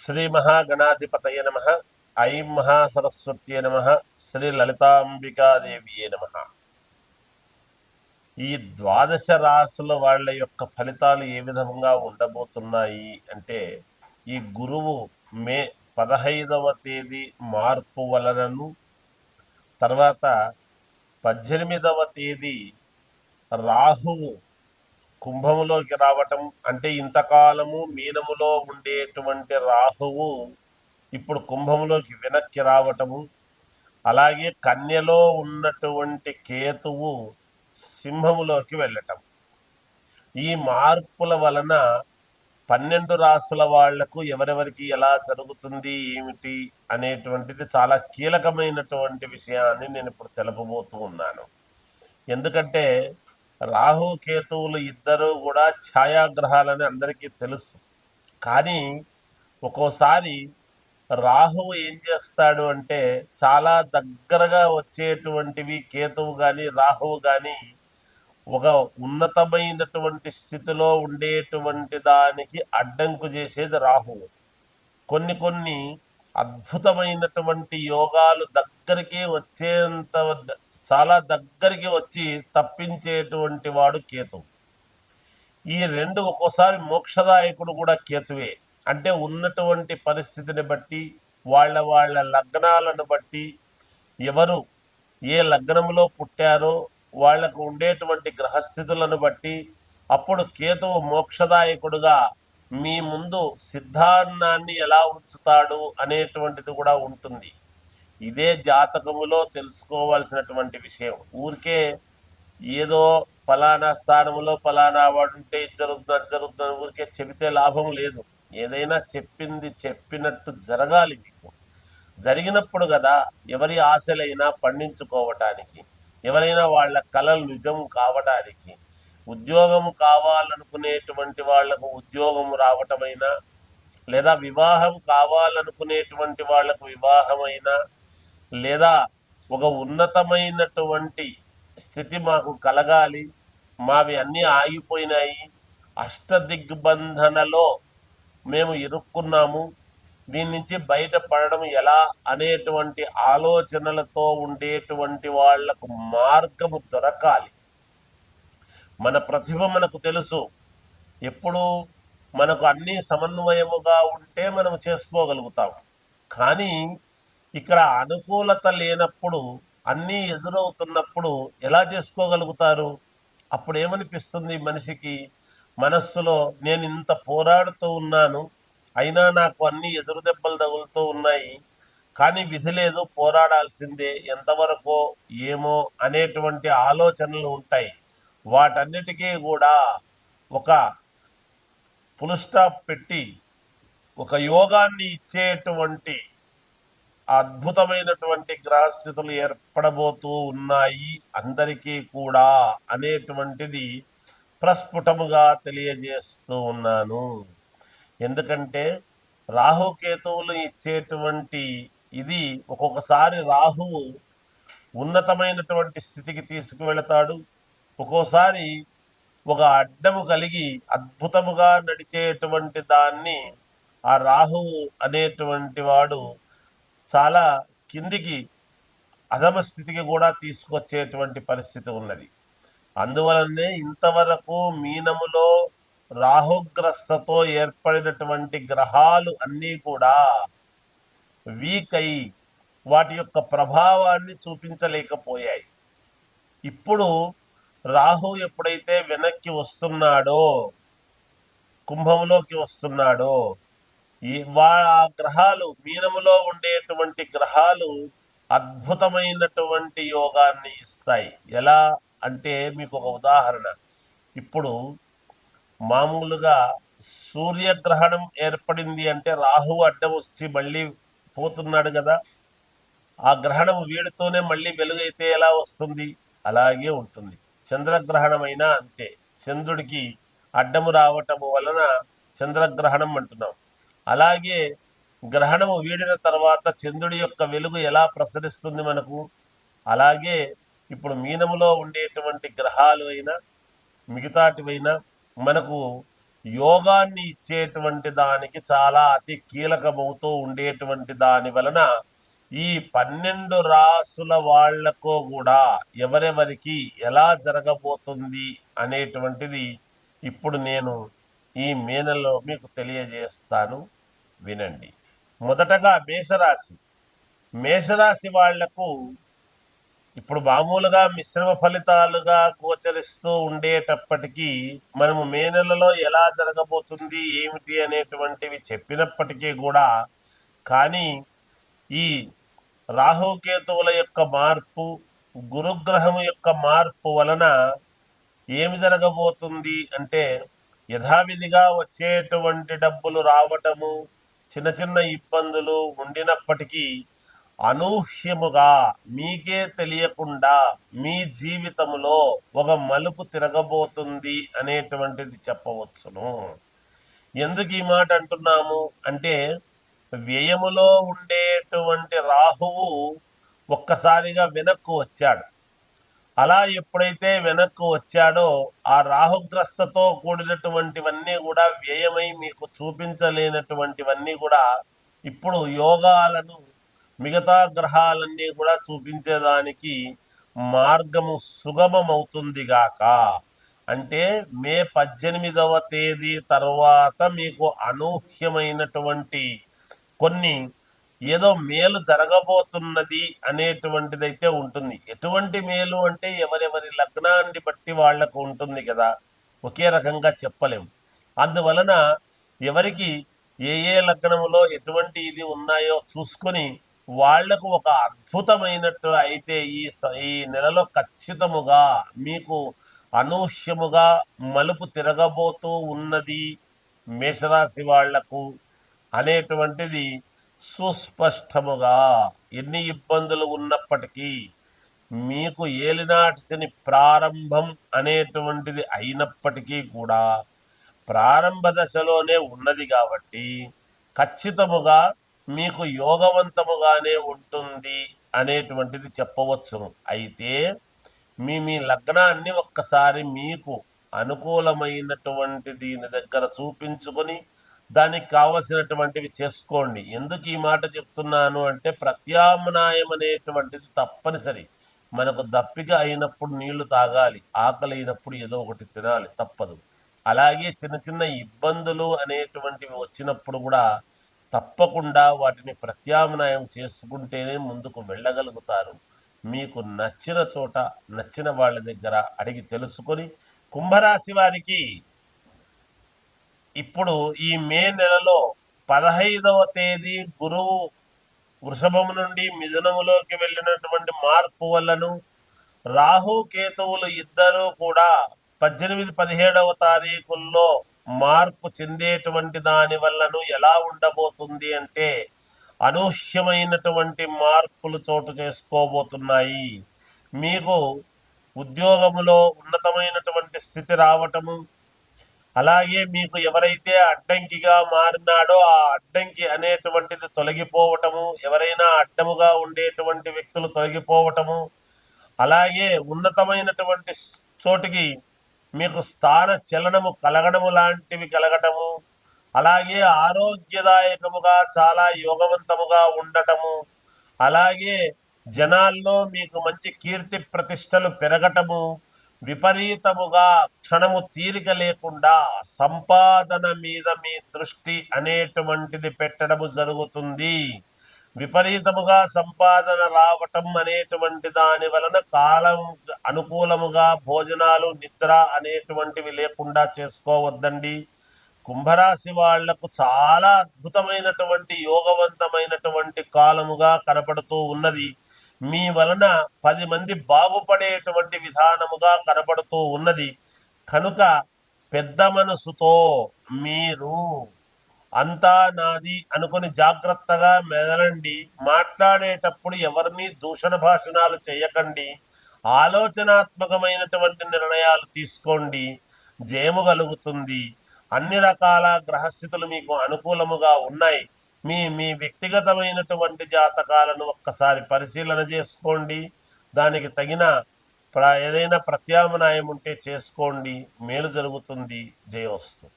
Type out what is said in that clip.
శ్రీ మహాగణాధిపతయ నమ. ఐం మహాసరస్వత్యే నమ. శ్రీ లలితాంబికాదేవియే నమ. ఈ ద్వాదశ రాసుల వాళ్ళ యొక్క ఫలితాలు ఏ విధంగా ఉండబోతున్నాయి అంటే ఈ గురువు మే పదహైదవ తేదీ మార్పు వలనను తర్వాత పద్దెనిమిదవ తేదీ రాహువు కుంభములోకి రావటం అంటే ఇంతకాలము మీనములో ఉండేటువంటి రాహువు ఇప్పుడు కుంభములోకి వెనక్కి రావటము. అలాగే కన్యలో ఉన్నటువంటి కేతువు సింహములోకి వెళ్ళటం. ఈ మార్పుల వలన పన్నెండు రాసుల వాళ్ళకు ఎవరెవరికి ఎలా జరుగుతుంది ఏమిటి అనేటువంటిది చాలా కీలకమైనటువంటి విషయాన్ని నేను ఇప్పుడు తెలుపబోతూ ఉన్నాను. ఎందుకంటే రాహు కేతువులు ఇద్దరు కూడా ఛాయాగ్రహాలని అందరికీ తెలుసు. కానీ ఒక్కోసారి రాహువు ఏం చేస్తాడు అంటే చాలా దగ్గరగా వచ్చేటువంటివి కేతువు కానీ రాహువు కానీ ఒక ఉన్నతమైనటువంటి స్థితిలో ఉండేటువంటి దానికి అడ్డంకు చేసేది రాహువు కొన్ని కొన్ని అద్భుతమైనటువంటి యోగాలు దగ్గరికి వచ్చేంత చాలా దగ్గరికి వచ్చి తప్పించేటువంటి వాడు కేతువు ఈ రెండు ఒక్కోసారి మోక్షదాయకుడు కూడా కేతువే. అంటే ఉన్నటువంటి పరిస్థితిని బట్టి వాళ్ళ వాళ్ళ లగ్నాలను బట్టి ఎవరు ఏ లగ్నములో పుట్టారో వాళ్ళకు ఉండేటువంటి గ్రహస్థితులను బట్టి అప్పుడు కేతువు మోక్షదాయకుడుగా మీ ముందు సిద్ధాన్నాన్ని ఎలా ఉంచుతాడు అనేటువంటిది కూడా ఉంటుంది. ఇదే జాతకములో తెలుసుకోవాల్సినటువంటి విషయం. ఊరికే ఏదో ఫలానా స్థానములో ఫలానా వాడు ఉంటే జరుగుతుంది అది జరుగుతుంది ఊరికే చెబితే లాభం లేదు. ఏదైనా చెప్పింది చెప్పినట్టు జరగాలి మీకు. జరిగినప్పుడు కదా ఎవరి ఆశలైనా పండించుకోవటానికి ఎవరైనా వాళ్ళ కళలు నిజం కావడానికి ఉద్యోగం కావాలనుకునేటువంటి వాళ్ళకు ఉద్యోగం రావటమైనా లేదా వివాహం కావాలనుకునేటువంటి వాళ్ళకు వివాహమైనా లేదా ఒక ఉన్నతమైనటువంటి స్థితి మాకు కలగాలి. మావి అన్నీ ఆగిపోయినాయి. అష్టదిగ్బంధనలో మేము ఇరుక్కున్నాము. దీని నుంచి బయటపడడం ఎలా అనేటువంటి ఆలోచనలతో ఉండేటువంటి వాళ్ళకు మార్గము దొరకాలి. మన ప్రతిభ మనకు తెలుసు. ఎప్పుడు మనకు అన్నీ సమన్వయముగా ఉంటే మనం చేసుకోగలుగుతాం. కానీ ఇక్కడ అనుకూలత లేనప్పుడు అన్నీ ఎదురవుతున్నప్పుడు ఎలా చేసుకోగలుగుతారు? అప్పుడు ఏమనిపిస్తుంది మనిషికి? మనస్సులో నేను ఇంత పోరాడుతూ ఉన్నాను అయినా నాకు అన్ని ఎదురు దెబ్బలు తగులుతూ ఉన్నాయి కానీ విధి లేదు పోరాడాల్సిందే ఎంతవరకు ఏమో అనేటువంటి ఆలోచనలు ఉంటాయి. వాటన్నిటికీ కూడా ఒక పులుస్టాప్ పెట్టి ఒక యోగాన్ని ఇచ్చేటువంటి అద్భుతమైనటువంటి గ్రహస్థితులు ఏర్పడబోతూ ఉన్నాయి అందరికీ కూడా అనేటువంటిది ప్రస్ఫుటముగా తెలియజేస్తూ ఉన్నాను. ఎందుకంటే రాహుకేతువులు ఇచ్చేటువంటి ఇది ఒక్కొక్కసారి రాహువు ఉన్నతమైనటువంటి స్థితికి తీసుకువెళతాడు. ఒక్కోసారి ఒక అడ్డము కలిగి అద్భుతముగా నడిచేటువంటి దాన్ని ఆ రాహువు అనేటువంటి వాడు చాలా కిందికి అధమ స్థితికి కూడా తీసుకొచ్చేటువంటి పరిస్థితి ఉన్నది. అందువలనే ఇంతవరకు మీనములో రాహుగ్రస్తతో ఏర్పడినటువంటి గ్రహాలు అన్నీ కూడా వీక్ అయి వాటి యొక్క ప్రభావాన్ని చూపించలేకపోయాయి. ఇప్పుడు రాహు ఎప్పుడైతే వెనక్కి వస్తున్నాడో కుంభంలోకి వస్తున్నాడో ఈ వా ఆ గ్రహాలు మీనములో ఉండేటువంటి గ్రహాలు అద్భుతమైనటువంటి యోగాన్ని ఇస్తాయి. ఎలా అంటే మీకు ఒక ఉదాహరణ. ఇప్పుడు మామూలుగా సూర్యగ్రహణం ఏర్పడింది అంటే రాహు అడ్డం వచ్చి మళ్ళీ పోతున్నాడు కదా. ఆ గ్రహణం వీడితోనే మళ్ళీ వెలుగైతే ఎలా వస్తుంది? అలాగే ఉంటుంది. చంద్రగ్రహణం అయినా అంతే. చంద్రుడికి అడ్డము రావటము వలన చంద్రగ్రహణం అంటున్నాం. అలాగే గ్రహణము వీడిన తర్వాత చంద్రుడి యొక్క వెలుగు ఎలా ప్రసరిస్తుంది మనకు? అలాగే ఇప్పుడు మీనములో ఉండేటువంటి గ్రహాలు అయినా మిగతాటివైనా మనకు యోగాన్ని ఇచ్చేటువంటి దానికి చాలా అతి కీలకమవుతూ ఉండేటువంటి దాని వలన ఈ పన్నెండు రాసుల వాళ్ళకు కూడా ఎవరెవరికి ఎలా జరగబోతుంది అనేటువంటిది ఇప్పుడు నేను ఈ మేనలో మీకు తెలియజేస్తాను. వినండి. మొదటగా మేషరాశి. మేషరాశి వాళ్ళకు ఇప్పుడు మామూలుగా మిశ్రమ ఫలితాలుగా గోచరిస్తూ ఉండేటప్పటికీ మనము మే నెలలో ఎలా జరగబోతుంది ఏమిటి అనేటువంటివి చెప్పినప్పటికీ కూడా కానీ ఈ రాహుకేతువుల యొక్క మార్పు గురుగ్రహం యొక్క మార్పు వలన ఏమి జరగబోతుంది అంటే యథావిధిగా వచ్చేటువంటి డబ్బులు రావటము చిన్న చిన్న ఇబ్బందులు ఉండినప్పటికీ అనూహ్యముగా మీకే తెలియకుండా మీ జీవితంలో ఒక మలుపు తిరగబోతుంది అనేటువంటిది చెప్పవచ్చును. ఎందుకు ఈ మాట అంటున్నాము? అంటే వ్యయములో ఉండేటువంటి రాహువు ఒక్కసారిగా వెనక్కు వచ్చాడు. అలా ఎప్పుడైతే వెనక్కు వచ్చాడో ఆ రాహుగ్రస్తతో కూడినటువంటివన్నీ కూడా వ్యయమై మీకు చూపించలేనటువంటివన్నీ కూడా ఇప్పుడు యోగాలను మిగతా గ్రహాలన్నీ కూడా చూపించేదానికి మార్గము సుగమమవుతుంది గాక. అంటే మే పద్దెనిమిదవ తేదీ తర్వాత మీకు అనూహ్యమైనటువంటి కొన్ని ఏదో మేలు జరగబోతున్నది అనేటువంటిదైతే ఉంటుంది. ఎటువంటి మేలు అంటే ఎవరెవరి లగ్నాన్ని బట్టి వాళ్ళకు ఉంటుంది కదా ఒకే రకంగా చెప్పలేము అందువలన ఎవరికి ఏ ఏ లగ్నములో ఎటువంటి ఇది ఉన్నాయో చూసుకొని వాళ్ళకు ఒక అద్భుతమైనట్టు అయితే ఈ ఈ నెలలో ఖచ్చితముగా మీకు అనూహ్యముగా మలుపు తిరగబోతూ ఉన్నది మేషరాశి వాళ్ళకు అనేటువంటిది సుస్పష్టముగా ఎన్ని ఇబ్బందులు ఉన్నప్పటికీ మీకు ఏలినాటిసిని ప్రారంభం అనేటువంటిది అయినప్పటికీ కూడా ప్రారంభ దశలోనే ఉన్నది కాబట్టి ఖచ్చితముగా మీకు యోగవంతముగానే ఉంటుంది అనేటువంటిది చెప్పవచ్చును. అయితే మీ మీ లగ్నాన్ని ఒక్కసారి మీకు అనుకూలమైనటువంటి దీని దగ్గర చూపించుకొని దానికి కావలసినటువంటివి చేసుకోండి. ఎందుకు ఈ మాట చెప్తున్నాను అంటే ప్రత్యామ్నాయం అనేటువంటిది తప్పనిసరి. మనకు దప్పిక అయినప్పుడు నీళ్ళు తాగాలి ఆకలి అయినప్పుడు ఏదో ఒకటి తినాలి తప్పదు. అలాగే చిన్న చిన్న ఇబ్బందులు అనేటువంటివి వచ్చినప్పుడు కూడా తప్పకుండా వాటిని ప్రత్యామ్నాయం చేసుకుంటేనే ముందుకు వెళ్ళగలుగుతారు. మీకు నచ్చిన చోట నచ్చిన వాళ్ళ దగ్గర అడిగి తెలుసుకొని కుంభరాశి వారికి ఇప్పుడు ఈ మే నెలలో పదహైదవ తేదీ గురువు వృషభము నుండి మిథునములోకి వెళ్ళినటువంటి మార్పు వల్లను రాహు కేతువులు ఇద్దరూ కూడా పద్దెనిమిది పదిహేడవ తారీఖుల్లో మార్పు చెందేటువంటి దాని వల్లను ఎలా ఉండబోతుంది అంటే అనూహ్యమైనటువంటి మార్పులు చోటు చేసుకోబోతున్నాయి. మీకు ఉద్యోగములో ఉన్నతమైనటువంటి స్థితి రావటము అలాగే మీకు ఎవరైతే అడ్డంకిగా మారినాడో ఆ అడ్డంకి అనేటువంటిది తొలగిపోవటము ఎవరైనా అడ్డముగా ఉండేటువంటి వ్యక్తులు తొలగిపోవటము అలాగే ఉన్నతమైనటువంటి చోటికి మీకు స్థాన చలనము కలగడము లాంటివి కలగటము అలాగే ఆరోగ్యదాయకముగా చాలా యోగవంతముగా ఉండటము అలాగే జనాల్లో మీకు మంచి కీర్తి ప్రతిష్టలు పెరగటము విపరీతముగా క్షణము తీరిక లేకుండా సంపాదన మీద మీ దృష్టి అనేటువంటిది పెట్టడము జరుగుతుంది. విపరీతముగా సంపాదన రావటం అనేటువంటి దాని వలన కాలం అనుకూలముగా భోజనాలు నిద్ర అనేటువంటివి లేకుండా చేసుకోవద్దండి. కుంభరాశి వాళ్ళకు చాలా అద్భుతమైనటువంటి యోగవంతమైనటువంటి కాలముగా కనపడుతూ ఉన్నది. మీ వలన పది మంది బాగుపడేటువంటి విధానముగా కనబడుతూ ఉన్నది. కనుక పెద్ద మనసుతో మీరు అంతా నాది అనుకుని జాగ్రత్తగా మెదలండి. మాట్లాడేటప్పుడు ఎవరిని దూషణ భాషణాలు చేయకండి. ఆలోచనాత్మకమైనటువంటి నిర్ణయాలు తీసుకోండి. జయము కలుగుతుంది అన్ని రకాల గ్రహస్థితులు మీకు అనుకూలముగా ఉన్నాయి. మీ మీ వ్యక్తిగతమైనటువంటి జాతకాలను ఒక్కసారి పరిశీలన చేసుకోండి. దానికి తగిన ఏదైనా ప్రత్యామ్నాయం ఉంటే చేసుకోండి. మేలు జరుగుతుంది. జయవస్తు